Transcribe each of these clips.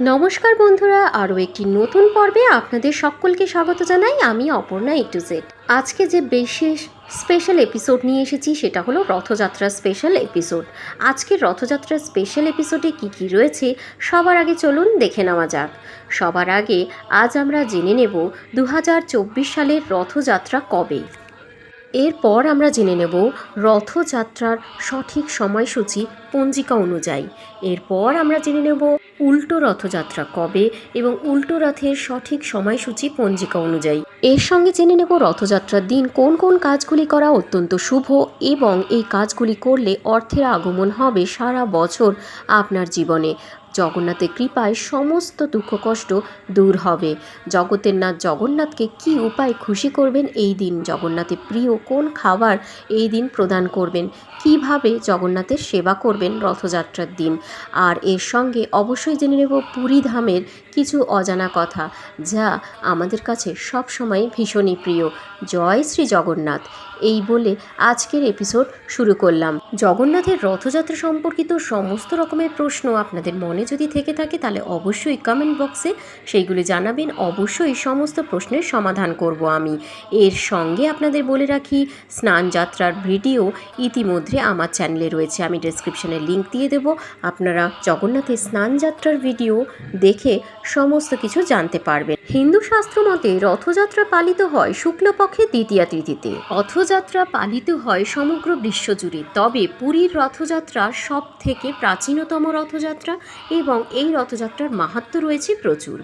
নমস্কার বন্ধুরা, আরও একটি নতুন পর্বে আপনাদের সকলকে স্বাগত জানাই আমি অপর্ণা এ জেড আজকে যে বিশেষ স্পেশাল এপিসোড নিয়ে এসেছি সেটা হলো রথযাত্রা স্পেশাল এপিসোড আজকের রথযাত্রার স্পেশাল এপিসোডে কি কি রয়েছে সবার আগে চলুন দেখে নেওয়া যাক। সবার আগে আজ আমরা জেনে নেব দু হাজার চব্বিশ সালের রথযাত্রা কবে। এরপর আমরা জেনে নেব রথযাত্রার সঠিক সময়সূচি পঞ্জিকা অনুযায়ী। এরপর আমরা জেনে নেব উল্টো রথযাত্রা কবে এবং উল্টো রথের সঠিক সময়সূচি পঞ্জিকা অনুযায়ী। এর সঙ্গে জেনে নেব রথযাত্রার দিন কোন কোন কাজগুলি করা অত্যন্ত শুভ এবং এই কাজগুলি করলে অর্থের আগমন হবে সারা বছর আপনার জীবনে। জগন্নাথের কৃপায় সমস্ত দুঃখ কষ্ট দূর হবে। জগতের নাথ জগন্নাথকে কি উপায় খুশি করবেন এই দিন? জগন্নাথের প্রিয় কোন খাবার এই দিন প্রদান করবেন? কীভাবে জগন্নাথের সেবা করবেন রথযাত্রার দিন? আর এর সঙ্গে অবশ্যই জেনে নেব পুরী ধামের কিছু অজানা কথা, যা আমাদের কাছে সবসময় ভীষণই প্রিয়। জয় শ্রী জগন্নাথ। এই বলে আজকের এপিসোড শুরু করলাম। জগন্নাথের রথযাত্রা সম্পর্কিত সমস্ত রকমের প্রশ্ন আপনাদের মনে যদি থেকে থাকে তাহলে অবশ্যই কমেন্ট বক্সে সেইগুলি জানাবেন। অবশ্যই সমস্ত প্রশ্নের সমাধান করব আমি। এর সঙ্গে আপনাদের বলে রাখি, স্নান যাত্রার ভিডিও ইতিমধ্যে আমার চ্যানেলে রয়েছে। আমি ডেসক্রিপশনে লিঙ্ক দিয়ে দেব। আপনারা জগন্নাথের স্নান যাত্রার ভিডিও দেখে সমস্ত কিছু জানতে পারবেন। হিন্দু শাস্ত্র মতে রথযাত্রা পালিত হয় শুক্লপক্ষের দ্বিতীয়া তিথিতে। রথযাত্রা পালিত হয় সমগ্র বিশ্বজুড়ে তবে পুরীর রথযাত্রা সব থেকে প্রাচীনতম রথযাত্রা এবং এই রথযাত্রার মাহাত্ম রয়েছে প্রচুর।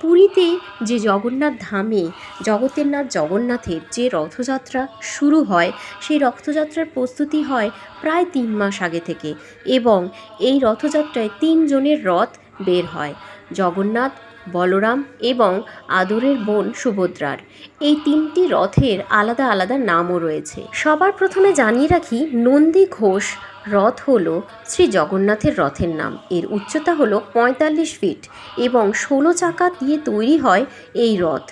পুরীতে যে জগন্নাথ ধামে জগতের নাথ জগন্নাথের যে রথযাত্রা শুরু হয়, সেই রথযাত্রার প্রস্তুতি হয় প্রায় তিন মাস আগে থেকে এবং এই রথযাত্রায় তিনজনের রথ বের হয়। জগন্নাথ বলরাম এবং আদরের বোন সুভদ্রার। এই তিনটি রথের আলাদা আলাদা নামও রয়েছে। সবার প্রথমে জানিয়ে রাখি, নন্দী ঘোষ রথ হলো শ্রী জগন্নাথের রথের নাম। এর উচ্চতা হলো পঁয়তাল্লিশ ফিট এবং ষোলো চাকা দিয়ে তৈরি হয় এই রথ।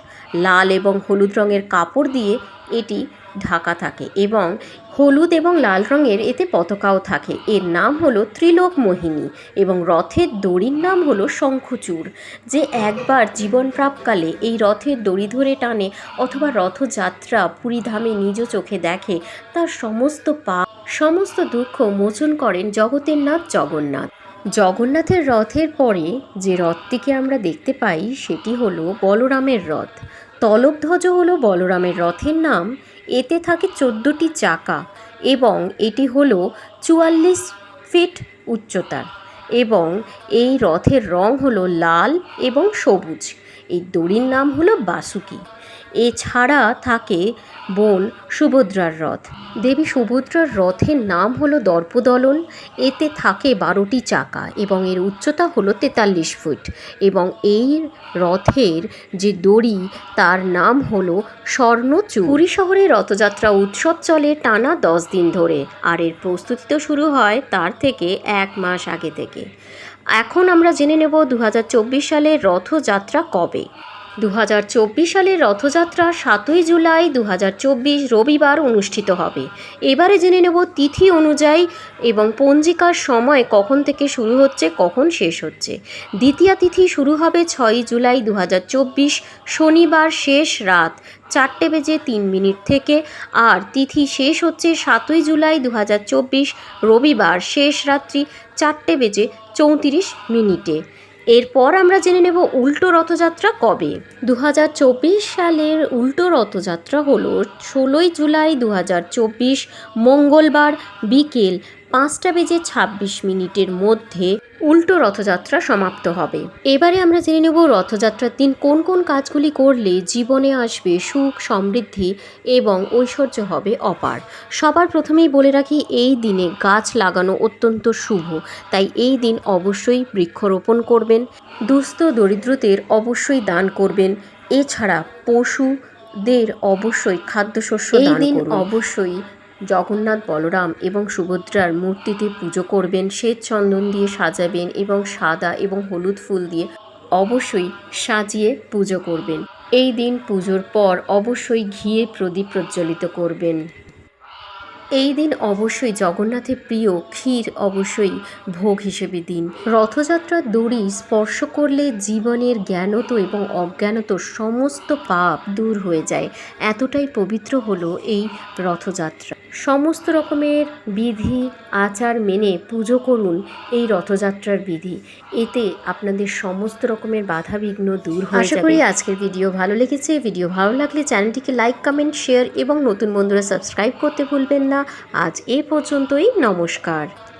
লাল এবং হলুদ রঙের কাপড় দিয়ে এটি ঢাকা থাকে এবং হলুদ এবং লাল রঙের এতে পতাকাও থাকে। এর নাম হলো ত্রিলোক মোহিনী এবং রথের দড়ির নাম হলো শঙ্খচূড়। যে একবার জীবন প্রাপকালে এই রথের দড়ি ধরে টানে অথবা রথযাত্রা পুরীধামে নিজ চোখে দেখে, তার সমস্ত পাপ সমস্ত দুঃখ মোচন করেন জগতের নাথ জগন্নাথ। জগন্নাথের রথের পরে যে রথটিকে আমরা দেখতে পাই, সেটি হলো বলরামের রথ। তলবধ্বজ হলো বলরামের রথের নাম। এতে থাকে চোদ্দোটি চাকা এবং এটি হল চুয়াল্লিশ ফিট উচ্চতার এবং এই রথের রং হলো লাল এবং সবুজ। এই দড়ির নাম হলো বাসুকি। এছাড়া থাকে বোন সুভদ্রার রথ। দেবী সুভদ্রার রথের নাম হলো দর্পদলন, এতে থাকে বারোটি চাকা এবং এর উচ্চতা হলো তেতাল্লিশ ফুট এবং এই রথের যে দড়ি, তার নাম হলো স্বর্ণচূড় পুরী শহরে রথযাত্রা উৎসব চলে টানা দশ দিন ধরে আর এর প্রস্তুতি তো শুরু হয় তার থেকে এক মাস আগে থেকে। এখন আমরা জেনে নেব দু সালের রথযাত্রা কবে। দু হাজার চব্বিশ সালের রথযাত্রা সাতই জুলাই দু হাজার চব্বিশ রবিবার অনুষ্ঠিত হবে। এবারে জেনে নেব তিথি অনুযায়ী এবং পঞ্জিকার সময় কখন থেকে শুরু হচ্ছে, কখন শেষ হচ্ছে। দ্বিতীয় তিথি শুরু হবে ছয়ই জুলাই দু হাজার চব্বিশ, শনিবার শেষ রাত চারটে বেজে তিন মিনিট থেকে আর তিথি শেষ হচ্ছে সাতই জুলাই দু হাজার চব্বিশ রবিবার শেষ রাত্রি চারটে বেজে চৌত্রিশ মিনিটে। এরপর আমরা জেনে নেব উল্টো রথযাত্রা কবে? দু হাজার চব্বিশ সালের উল্টো রথযাত্রা হলো ষোলোই জুলাই দু হাজার চব্বিশ মঙ্গলবার বিকেল পাঁচটা বেজে ছাব্বিশ মিনিটের মধ্যে উল্টো রথযাত্রা সমাপ্ত হবে। এবারে আমরা জেনে নেব রথযাত্রার দিন কোন কোন কাজগুলি করলে জীবনে আসবে সুখ সমৃদ্ধি এবং ঐশ্বর্য হবে অপার। সবার প্রথমেই বলে রাখি এই দিনে গাছ লাগানো অত্যন্ত শুভ। তাই এই দিন অবশ্যই বৃক্ষরোপণ করবেন দুস্থ দরিদ্রদের অবশ্যই দান করবেন। এছাড়া পশুদের অবশ্যই খাদ্যশস্য এই দিন অবশ্যই জগন্নাথ, বলরাম এবং সুভদ্রার মূর্তিতে পুজো করবেন, শ্বেত চন্দন দিয়ে সাজাবেন এবং সাদা এবং হলুদ ফুল দিয়ে অবশ্যই সাজিয়ে পুজো করবেন। এই দিন পুজোর পর অবশ্যই ঘিয়ে প্রদীপ প্রজ্বলিত করবেন। এই দিন অবশ্যই জগন্নাথের প্রিয় ক্ষীর অবশ্যই ভোগ হিসেবে দিন। রথযাত্রার দড়ি স্পর্শ করলে জীবনের জ্ঞানত এবং অজ্ঞানত সমস্ত পাপ দূর হয়ে যায়। এতটাই পবিত্র হলো এই রথযাত্রা। সমস্ত রকমের বিধি আচার মেনে পুজো করুন এই রথযাত্রার বিধি। এতে আপনাদের সমস্ত রকমের বাধা বিঘ্ন দূর হয়ে আশা করি আজকের ভিডিও ভালো লেগেছে। ভিডিও ভালো লাগলে চ্যানেলটিকে লাইক কমেন্ট শেয়ার এবং নতুন বন্ধুরা সাবস্ক্রাইব করতে ভুলবেন না। আজ এ পর্যন্তই। নমস্কার।